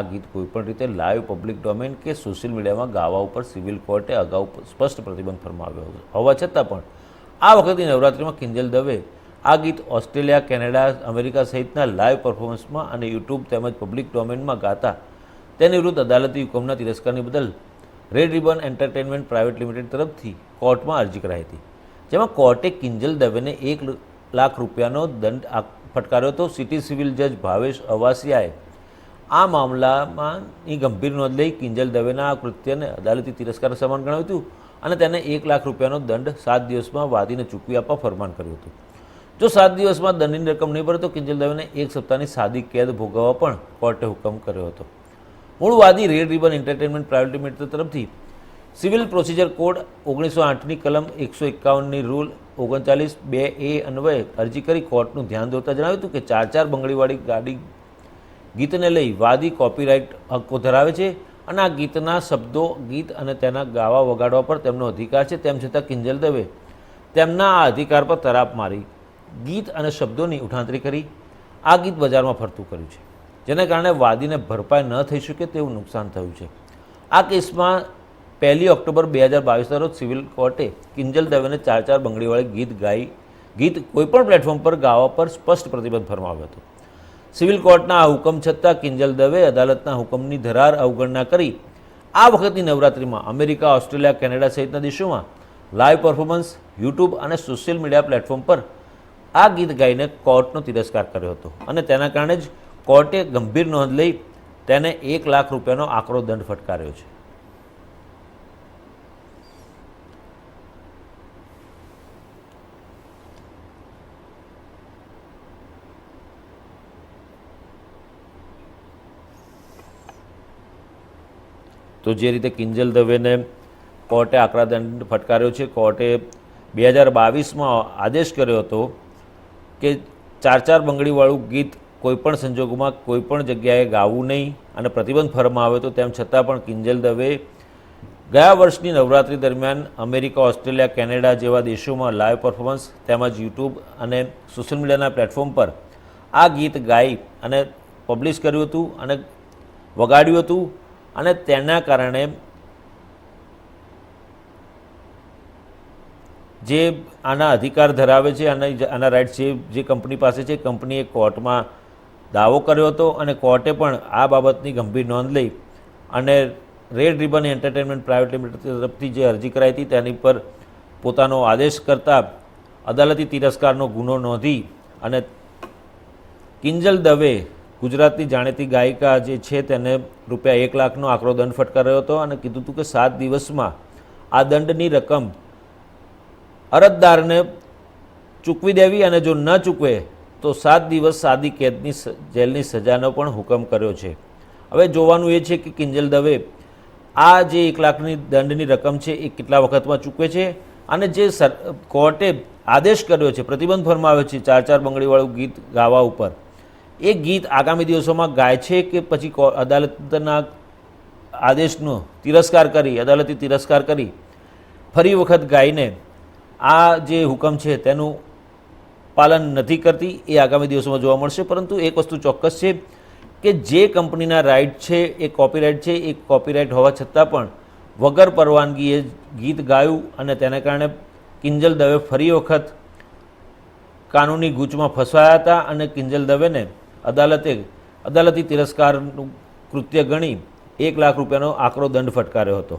આ ગીત કોઈપણ રીતે લાઈવ પબ્લિક ડોમેન કે સોશિયલ મીડિયામાં ગાવા ઉપર સિવિલ કોર્ટે અગાઉ સ્પષ્ટ પ્રતિબંધ ફરમાવ્યો હોવા છતાં પણ, આ વખતની નવરાત્રિમાં કિંજલ દવે આ ગીત ઓસ્ટ્રેલિયા, કેનેડા, અમેરિકા સહિતના લાઈવ પરફોર્મન્સમાં અને યુટ્યુબ તેમજ પબ્લિક ડોમેનમાં ગાતા તેની વિરુદ્ધ અદાલતી હુકમના તિરસ્કારની બદલ red ribbon entertainment private limited તરફથી કોર્ટમાં અરજી કરાઈ હતી. જેમાં કોર્ટે કિંજલ દવેને એક લાખ રૂપિયાનો દંડ ફટકાર્યો હતો. સિટી સિવિલ જજ ભાવેશ અવાસિયાએ આ મામલામાંની ગંભીર નોંધ લઈ કિંજલ દવેના આ કૃત્યને અદાલતી તિરસ્કાર સમાન ગણાવ્યું હતું અને તેને એક લાખ રૂપિયાનો દંડ સાત દિવસમાં વાદીને ચૂકવી આપવા ફરમાન કર્યું હતું. જો સાત દિવસમાં દંડની રકમ નહીં ભરે તો કિંજલ દવેને એક સપ્તાહની સાદી કેદ ભોગવવા પણ કોર્ટે હુકમ કર્યો હતો. મૂળ વાદી red ribbon entertainment private limited તરફથી સિવિલ પ્રોસિજર કોડ ઓગણીસો આઠની કલમ એકસો એકાવનની રૂલ ઓગણચાલીસ બે એ અન્વયે અરજી કરી કોર્ટનું ધ્યાન દોરતા જણાવ્યું હતું કે ચાર ચાર બંગડીવાળી ગાડી ગીતને લઈ વાદી કોપીરાઇટ હક્કો ધરાવે છે અને આ ગીતના શબ્દો, ગીત અને તેના ગાવા વગાડવા પર તેમનો અધિકાર છે. તેમ છતાં કિંજલ દવે તેમના આ અધિકાર પર તરાપ મારી, ગીત અને શબ્દોની ઉઠાંતરી કરી, આ ગીત બજારમાં ફરતું કર્યું છે. જેને કારણે વાદીને ભરપાઈ ન થઈ શકે તેવું નુકસાન થયું છે. આ કેસમાં પહેલી ઓક્ટોબર બે હજાર બાવીસના રોજ સિવિલ કોર્ટે કિંજલ દવેને ચાર ચાર બંગડીવાળી ગીત ગાઈ, ગીત કોઈપણ પ્લેટફોર્મ પર ગાવા પર સ્પષ્ટ પ્રતિબંધ ફરમાવ્યો હતો. સિવિલ કોર્ટના આ હુકમ છતાં કિંજલ દવે અદાલતના હુકમની ધરાર અવગણના કરી. આ વખતની નવરાત્રિમાં અમેરિકા, ઓસ્ટ્રેલિયા, કેનેડા સહિતના દેશોમાં લાઈવ પરફોર્મન્સ, યુટ્યુબ અને સોશિયલ મીડિયા પ્લેટફોર્મ પર આ ગીત ગાઈને કોર્ટનો તિરસ્કાર કર્યો હતો અને તેના કારણે જ કોર્ટે ગંભીર નોંધ લઈ તેને એક લાખ રૂપિયાનો આકરો દંડ ફટકાર્યો છે. તો જે રીતે કિંજલ દવેને કોર્ટે આકરા દંડ ફટકાર્યો છે, કોર્ટે બે હજાર બાવીસમાં આદેશ કર્યો હતો કે ચાર ચાર બંગડીવાળું ગીત કોઈપણ સંજોગોમાં કોઈપણ જગ્યાએ ગાવું નહીં અને પ્રતિબંધ ફરમાવ્યો હતો તેમ છતાં પણ કિંજલ દવે ગયા વર્ષની નવરાત્રિ દરમિયાન અમેરિકા, ઓસ્ટ્રેલિયા, કેનેડા જેવા દેશોમાં લાઈવ પરફોર્મન્સ તેમજ યુટ્યુબ અને સોશિયલ મીડિયાના પ્લેટફોર્મ પર આ ગીત ગાઈ અને પબ્લિશ કર્યું હતું અને વગાડ્યું હતું. અને તેના કારણે જે આના અધિકાર ધરાવે છે અને આના રાઇટ્સ છે જે કંપની પાસે છે, કંપનીએ કોર્ટમાં દાવો કર્યો હતો અને કોર્ટે પણ આ બાબતની ગંભીર નોંધ લઈ અને red ribbon entertainment private limited તરફથી જે અરજી કરાઈ હતી, તેની પર પોતાનો આદેશ કરતા અદાલતી તિરસ્કારનો ગુનો નોંધી અને કિંજલ દવે ગુજરાતની જાણીતી ગાયિકા જે છે તેને રૂપિયા એક લાખનો આકરો દંડ ફટકાર્યો હતો અને કીધું હતું કે સાત દિવસમાં આ દંડની રકમ અરજદારને ચૂકવી દેવી અને જો ન ચૂકવે, તો સાત દિવસ સાદી કેદની જેલની સજાનો પણ હુકમ કર્યો છે. હવે જોવાનું એ છે કે કિંજલ દવે આ જે એક લાખની દંડની રકમ છે એ કેટલા વખતમાં ચૂકવે છે અને જે કોર્ટે આદેશ કર્યો છે, પ્રતિબંધ ફરમાવ્યો છે ચાર ચાર બંગડીવાળું ગીત ગાવા ઉપર. એ ગીત આગામી દિવસોમાં ગાય છે કે પછી અદાલતના આદેશનો તિરસ્કાર કરી, અદાલતી તિરસ્કાર કરી, ફરી વખત ગાઈને આ જે હુકમ છે તેનું પાલન નથી કરતી એ આગામી દિવસોમાં જોવા મળશે. પરંતુ એક વસ્તુ ચોક્કસ છે કે જે કંપનીના રાઇટ છે, એ કોપીરાઇટ છે, એ કોપીરાઇટ હોવા છતાં પણ વગર પરવાનગીએ ગીત ગાયું અને તેને કારણે કિંજલ દવે ફરી વખત કાનૂની ગૂંચમાં ફસાયા હતા અને કિંજલ દવેને અદાલતે અદાલતી તિરસ્કારનું કૃત્ય ગણી એક લાખ રૂપિયાનો આકરો દંડ ફટકાર્યો હતો.